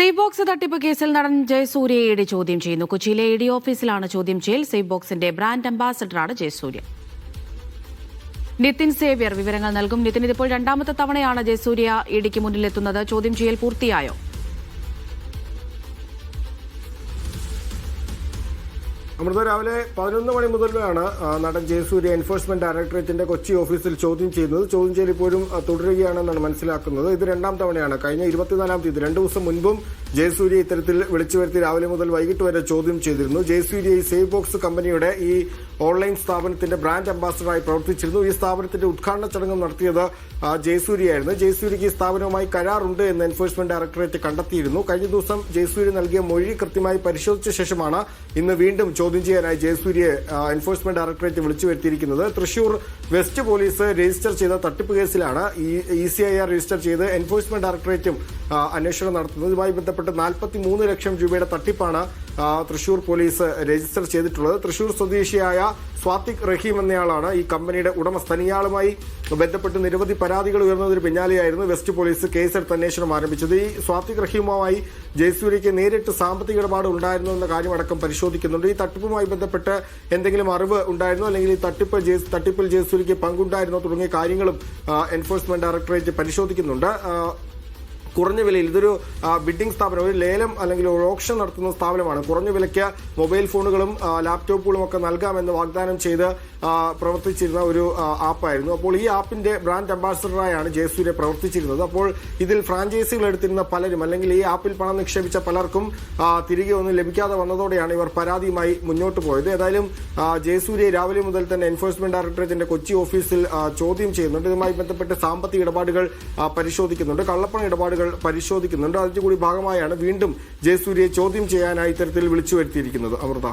Safe box തട്ടിപ്പ് കേസിൽ നടൻ ജയസൂര്യയെ ചോദ്യം ചെയ്യുന്നു. കൊച്ചിയിലെ ഇ ഡി ഓഫീസിലാണ് ചോദ്യം ചെയ്യൽ. സേഫ് ബോക്സിന്റെ ബ്രാൻഡ് അംബാസഡറാണ് ജയസൂര്യ. നിതിൻ സേവ്യർ വിവരങ്ങൾ നൽകും. നിതിൻ ഇതിപ്പോൾ രണ്ടാമത്തെ തവണയാണ് ജയസൂര്യ ഇടിക്ക് മുന്നിലെത്തുന്നത്. ചോദ്യം ചെയ്യൽ പൂർത്തിയായോ? അമൃത രാവിലെ പതിനൊന്ന് മണി മുതലാണ് നടൻ ജയസൂര്യ എൻഫോഴ്സ്മെന്റ് ഡയറക്ടറേറ്റിന്റെ കൊച്ചി ഓഫീസിൽ ചോദ്യം ചെയ്യുന്നത്. ചോദ്യം ചെയ്യൽ ഇപ്പോഴും തുടരുകയാണെന്നാണ് മനസ്സിലാക്കുന്നത്. ഇത് രണ്ടാം തവണയാണ്. കഴിഞ്ഞ ഇരുപത്തിനാലാം തീയതി രണ്ടു ദിവസം മുൻപും ജയസൂര്യ ഇത്തരത്തിൽ വിളിച്ചു വരുത്തി രാവിലെ മുതൽ വൈകിട്ട് വരെ ചോദ്യം ചെയ്തിരുന്നു. ജയസൂര്യ ഈ സേവ് ബോക്സ് കമ്പനിയുടെ ഈ ഓൺലൈൻ സ്ഥാപനത്തിന്റെ ബ്രാൻഡ് അംബാസഡറായി പ്രവർത്തിച്ചിരുന്നു. ഈ സ്ഥാപനത്തിന്റെ ഉദ്ഘാടന ചടങ്ങ് നടത്തിയത് ജയസൂര്യയായിരുന്നു. ജയസൂര്യക്ക് ഈ സ്ഥാപനവുമായി കരാറുണ്ട് എന്ന് എൻഫോഴ്സ്മെന്റ് ഡയറക്ടറേറ്റ് കണ്ടെത്തിയിരുന്നു. കഴിഞ്ഞ ദിവസം ജയസൂര്യ നൽകിയ മൊഴി കൃത്യമായി പരിശോധിച്ച ശേഷമാണ് ഇന്ന് വീണ്ടും ചോദ്യം ചെയ്യാനായി ജയസൂര്യയെ എൻഫോഴ്സ്മെന്റ് ഡയറക്ടറേറ്റ് വിളിച്ചു വരുത്തിയിരിക്കുന്നത്. തൃശൂർ വെസ്റ്റ് പോലീസ് രജിസ്റ്റർ ചെയ്ത തട്ടിപ്പ് കേസിലാണ് E C I R register ചെയ്ത് എൻഫോഴ്സ്മെന്റ് ഡയറക്ടറേറ്റും അന്വേഷണം നടത്തുന്നത്. ഇതുമായി ബന്ധപ്പെട്ട് നാൽപ്പത്തി മൂന്ന് ലക്ഷം രൂപയുടെ തട്ടിപ്പാണ് തൃശൂർ പോലീസ് രജിസ്റ്റർ ചെയ്തിട്ടുള്ളത്. തൃശൂർ സ്വദേശിയായ സ്വാത്തിക് റഹീം എന്നയാളാണ് ഈ കമ്പനിയുടെ ഉടമസ്ഥൻ. ഇയാളുമായി ബന്ധപ്പെട്ട് നിരവധി പരാതികൾ ഉയർന്നതിന് പിന്നാലെയായിരുന്നു വെസ്റ്റ് പോലീസ് കേസെടുത്ത് അന്വേഷണം ആരംഭിച്ചത്. ഈ സ്വാത്തിക് റഹീമുമായി ജയസൂര്യയ്ക്ക് നേരിട്ട് സാമ്പത്തിക ഇടപാട് ഉണ്ടായിരുന്നു എന്ന കാര്യമടക്കം പരിശോധിക്കുന്നുണ്ട്. ഈ തട്ടിപ്പുമായി ബന്ധപ്പെട്ട് എന്തെങ്കിലും അറിവ് ഉണ്ടായിരുന്നു? അല്ലെങ്കിൽ ഈ തട്ടിപ്പ് തട്ടിപ്പിൽ ജയസൂര്യയ്ക്ക് പങ്കുണ്ടായിരുന്നോ? തുടങ്ങിയ കാര്യങ്ങളും എൻഫോഴ്സ്മെന്റ് ഡയറക്ടറേറ്റ് പരിശോധിക്കുന്നുണ്ട്. കുറഞ്ഞ വിലയിൽ ഇതൊരു ബിഡിംഗ് സ്ഥാപനം ഒരു ലേലം അല്ലെങ്കിൽ ഒരു ഓപ്ഷൻ നടത്തുന്ന സ്ഥാപനമാണ്. കുറഞ്ഞ വിലയ്ക്ക് മൊബൈൽ ഫോണുകളും ലാപ്ടോപ്പുകളും ഒക്കെ നൽകാമെന്ന് വാഗ്ദാനം ചെയ്ത് പ്രവർത്തിച്ചിരുന്ന ഒരു ആപ്പായിരുന്നു. അപ്പോൾ ഈ ആപ്പിന്റെ ബ്രാൻഡ് അംബാസിഡറായാണ് ജയസൂര്യ പ്രവർത്തിച്ചിരുന്നത്. അപ്പോൾ ഇതിൽ ഫ്രാഞ്ചൈസികൾ എടുത്തിരുന്ന പലരും അല്ലെങ്കിൽ ഈ ആപ്പിൽ പണം നിക്ഷേപിച്ച പലർക്കും തിരികെ ഒന്നും ലഭിക്കാതെ വന്നതോടെയാണ് ഇവർ പരാതിയുമായി മുന്നോട്ട് പോയത്. ഏതായാലും ജയസൂര്യ രാവിലെ മുതൽ തന്നെ എൻഫോഴ്സ്മെന്റ് ഡയറക്ടറേറ്റിന്റെ കൊച്ചി ഓഫീസിൽ ചോദ്യം ചെയ്യുന്നുണ്ട്. ഇതുമായി ബന്ധപ്പെട്ട് സാമ്പത്തിക ഇടപാടുകൾ പരിശോധിക്കുന്നുണ്ട്. കള്ളപ്പണ ഇടപാടുകൾ പരിശോധിക്കുന്നുണ്ട്. അതിന്റെ കൂടി ഭാഗമായാണ് വീണ്ടും ജയസൂര്യയെ ചോദ്യം ചെയ്യാനായി ഇത്തരത്തിൽ വിളിച്ചു വരുത്തിയിരിക്കുന്നത്. അമൃത.